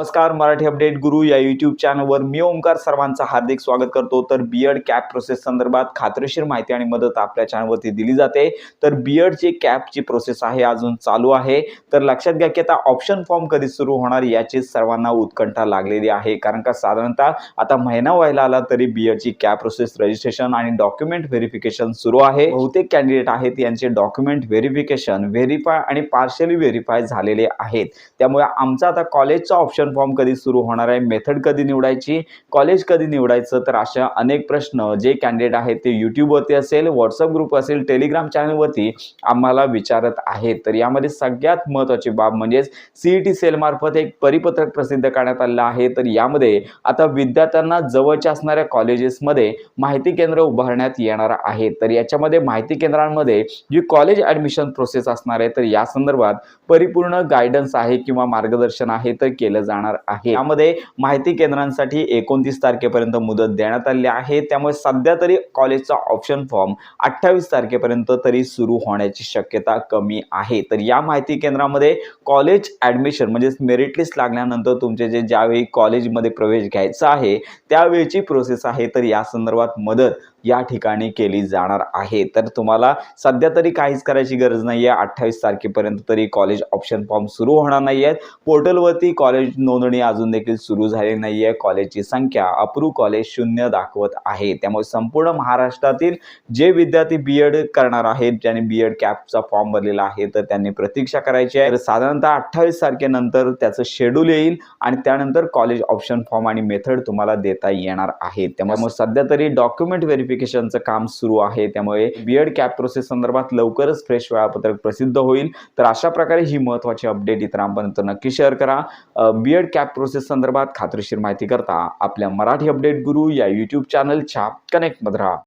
नमस्कार मराठी अपडेट गुरु या यूट्यूब चॅनलवर मी ओंकार सर्वांचं हार्दिक स्वागत करतो. तर बीएड कॅप प्रोसेस संदर्भात खात्रीशीर माहिती आणि मदत आपल्या चॅनलवरती दिली जाते. तर बीएडची कॅपची प्रोसेस आहे अजून चालू आहे. तर लक्षात घ्या की आता ऑप्शन फॉर्म कधी सुरू होणार याची सर्वांना उत्कंठा लागलेली आहे. कारण का साधारणतः आता महिना व्हायला आला तरी बीएडची कॅप प्रोसेस रजिस्ट्रेशन आणि डॉक्युमेंट व्हेरिफिकेशन सुरू आहे. बहुतेक कॅन्डिडेट आहेत यांचे डॉक्युमेंट व्हेरिफिकेशन व्हेरीफाय आणि पार्शली व्हेरीफाय झालेले आहेत. त्यामुळे आमचा आता कॉलेजचा ऑप्शन फॉर्म कधी सुरू होणार आहे? मेथड कधी निवडायची? कॉलेज कधी निवडायचं? तर अशा अनेक प्रश्न जे कॅन्डिडेट आहेत ते यूट्यूबवरती असेल व्हॉट्सअप ग्रुप असेल टेलिग्राम चॅनलवरती आम्हाला विचारत आहेत. तर यामध्ये सगळ्यात महत्त्वाची बाब म्हणजेच सीईटी सेलमार्फत एक परिपत्रक प्रसिद्ध करण्यात आलेलं आहे. तर यामध्ये आता विद्यार्थ्यांना जवळच्या असणाऱ्या कॉलेजेसमध्ये माहिती केंद्र उभारण्यात येणार आहे. तर याच्यामध्ये माहिती केंद्रांमध्ये जी कॉलेज ॲडमिशन प्रोसेस असणार आहे तर या संदर्भात परिपूर्ण गायडन्स आहे किंवा मार्गदर्शन आहे तर केलं जाणार आहे. यामध्ये माहिती केंद्रांसाठी एकोणतीस तारखेपर्यंत मुदत देण्यात आली आहे. त्यामुळे सध्या तरी कॉलेजचा ऑप्शन फॉर्म अठ्ठावीस तारखेपर्यंत तरी सुरू होण्याची शक्यता कमी आहे. तर या माहिती केंद्रामध्ये कॉलेज ॲडमिशन म्हणजेच मेरिट लिस्ट लागल्यानंतर तुमचे जे ज्यावेळी कॉलेजमध्ये प्रवेश घ्यायचा आहे त्यावेळची प्रोसेस आहे. तर या संदर्भात मदत या ठिकाणी केली जाणार आहे. तर तुम्हाला सध्या तरी काहीच करायची गरज नाही आहे अठ्ठावीस तारखेपर्यंत तरी कॉलेज ऑप्शन फॉर्म सुरू होणार नाही आहेत पोर्टलवरती कॉलेज नोंदणी अजून देखील सुरू झाली नाही आहे कॉलेजची संख्या अप्रूव्ह कॉलेज शून्य दाखवत आहे. त्यामुळे संपूर्ण महाराष्ट्रातील जे विद्यार्थी बी एड करणार आहेत ज्यांनी बी एड कॅपचा फॉर्म भरलेला आहे तर त्यांनी प्रतीक्षा करायची आहे. तर साधारणतः अठ्ठावीस तारखेनंतर त्याचं शेड्यूल येईल आणि त्यानंतर कॉलेज ऑप्शन फॉर्म आणि मेथड तुम्हाला देता येणार आहे. त्यामुळे सध्या तरी डॉक्युमेंट व्हेरिफिकेशनचं काम सुरू आहे. त्यामुळे बीएड कॅप प्रोसेस संदर्भात लवकरच फ्रेश वेळापत्रक प्रसिद्ध होईल. तर अशा प्रकारे ही महत्त्वाची अपडेट इतरांपर्यंत नक्की शेअर करा. बी बीएड कॅप प्रोसेस संदर्भात खात्रीशीर माहिती करता आपल्या मराठी अपडेट गुरु या यूट्यूब चॅनलच्या कनेक्टमध्ये राहा.